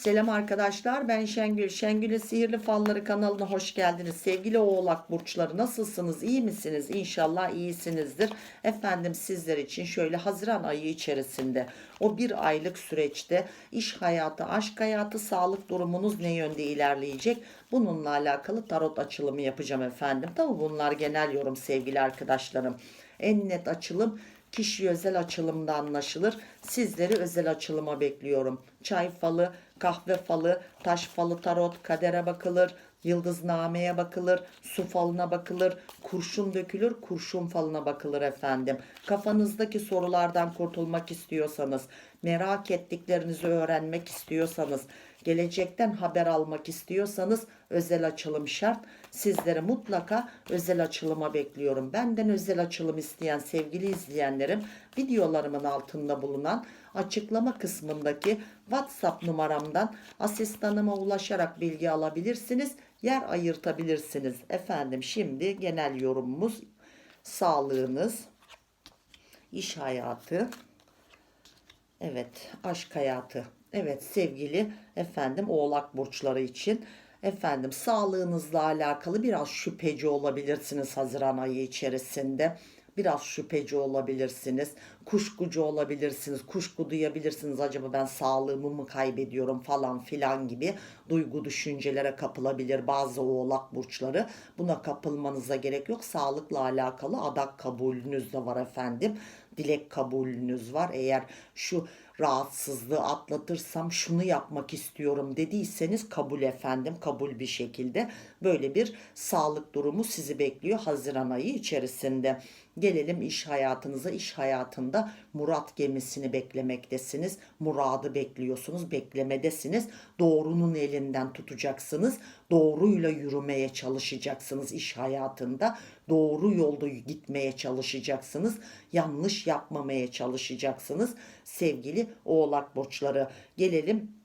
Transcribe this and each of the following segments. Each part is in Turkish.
Selam arkadaşlar ben Şengül. Şengül'ün Sihirli Falları kanalına hoş geldiniz. Sevgili oğlak burçları nasılsınız? İyi misiniz? İnşallah iyisinizdir. Efendim sizler için şöyle Haziran ayı içerisinde o bir aylık süreçte iş hayatı, aşk hayatı, sağlık durumunuz ne yönde ilerleyecek? Bununla alakalı tarot açılımı yapacağım efendim. Tabi bunlar genel yorum sevgili arkadaşlarım. En net açılım kişi özel açılımda anlaşılır. Sizleri özel açılıma bekliyorum. Çay falı, kahve falı, taş falı tarot, kadere bakılır, yıldıznameye bakılır, su falına bakılır, kurşun dökülür, kurşun falına bakılır efendim. Kafanızdaki sorulardan kurtulmak istiyorsanız, merak ettiklerinizi öğrenmek istiyorsanız, gelecekten haber almak istiyorsanız özel açılım şart. Sizleri mutlaka özel açılıma bekliyorum. Benden özel açılım isteyen sevgili izleyenlerim videolarımın altında bulunan açıklama kısmındaki WhatsApp numaramdan asistanıma ulaşarak bilgi alabilirsiniz. Yer ayırtabilirsiniz. Efendim şimdi genel yorumumuz sağlığınız, iş hayatı, Evet, aşk hayatı. Evet sevgili efendim oğlak burçları için efendim sağlığınızla alakalı biraz şüpheci olabilirsiniz Haziran ayı içerisinde. Biraz şüpheci olabilirsiniz. Kuşkucu olabilirsiniz. Kuşku duyabilirsiniz. Acaba ben sağlığımı mı kaybediyorum falan filan gibi duygu düşüncelere kapılabilir bazı oğlak burçları. Buna kapılmanıza gerek yok. Sağlıkla alakalı adak kabulünüz de var efendim dilek kabulünüz var. Eğer şu rahatsızlığı atlatırsam şunu yapmak istiyorum dediyseniz kabul efendim kabul bir şekilde böyle bir sağlık durumu sizi bekliyor Haziran ayı içerisinde. Gelelim iş hayatınıza. İş hayatında Murat gemisini beklemektesiniz. Muradı bekliyorsunuz, beklemedesiniz. Doğrunun elinden tutacaksınız. Doğruyla yürümeye çalışacaksınız iş hayatında. Doğru yolda gitmeye çalışacaksınız. Yanlış yapmamaya çalışacaksınız. Sevgili oğlak burçları gelelim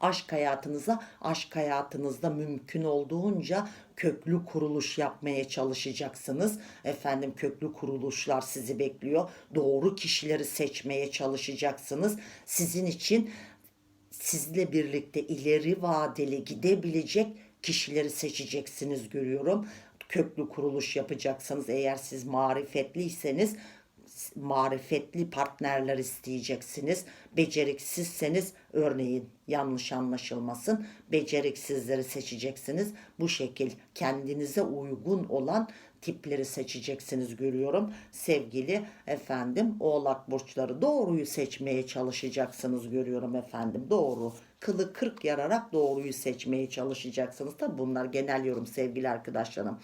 aşk hayatınıza aşk hayatınızda mümkün olduğunca köklü kuruluş yapmaya çalışacaksınız. Efendim köklü kuruluşlar sizi bekliyor. Doğru kişileri seçmeye çalışacaksınız. Sizin için sizle birlikte ileri vadeli gidebilecek kişileri seçeceksiniz görüyorum. Köklü kuruluş yapacaksanız eğer siz marifetliyseniz marifetli partnerler isteyeceksiniz. Beceriksizseniz örneğin yanlış anlaşılmasın beceriksizleri seçeceksiniz. Bu şekil kendinize uygun olan tipleri seçeceksiniz görüyorum. Sevgili efendim oğlak burçları doğruyu seçmeye çalışacaksınız görüyorum efendim. Doğru kılı kırk yararak doğruyu seçmeye çalışacaksınız. Tabi bunlar genel yorum sevgili arkadaşlarım.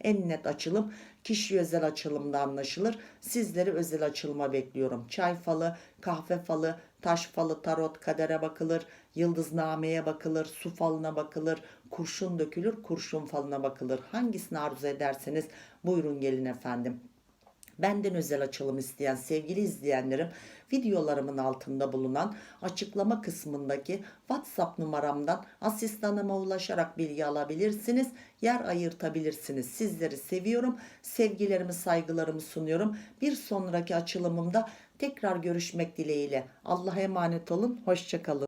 En net açılım kişi özel açılımda anlaşılır. Sizleri özel açılıma bekliyorum. Çay falı, kahve falı, taş falı, tarot, kadere bakılır, yıldıznameye bakılır, su falına bakılır, kurşun dökülür, kurşun falına bakılır. Hangisini arzu ederseniz buyurun gelin efendim. Benden özel açılım isteyen sevgili izleyenlerim videolarımın altında bulunan açıklama kısmındaki WhatsApp numaramdan asistanıma ulaşarak bilgi alabilirsiniz. Yer ayırtabilirsiniz. Sizleri seviyorum. Sevgilerimi, saygılarımı sunuyorum. Bir sonraki açılımımda tekrar görüşmek dileğiyle. Allah'a emanet olun. Hoşçakalın.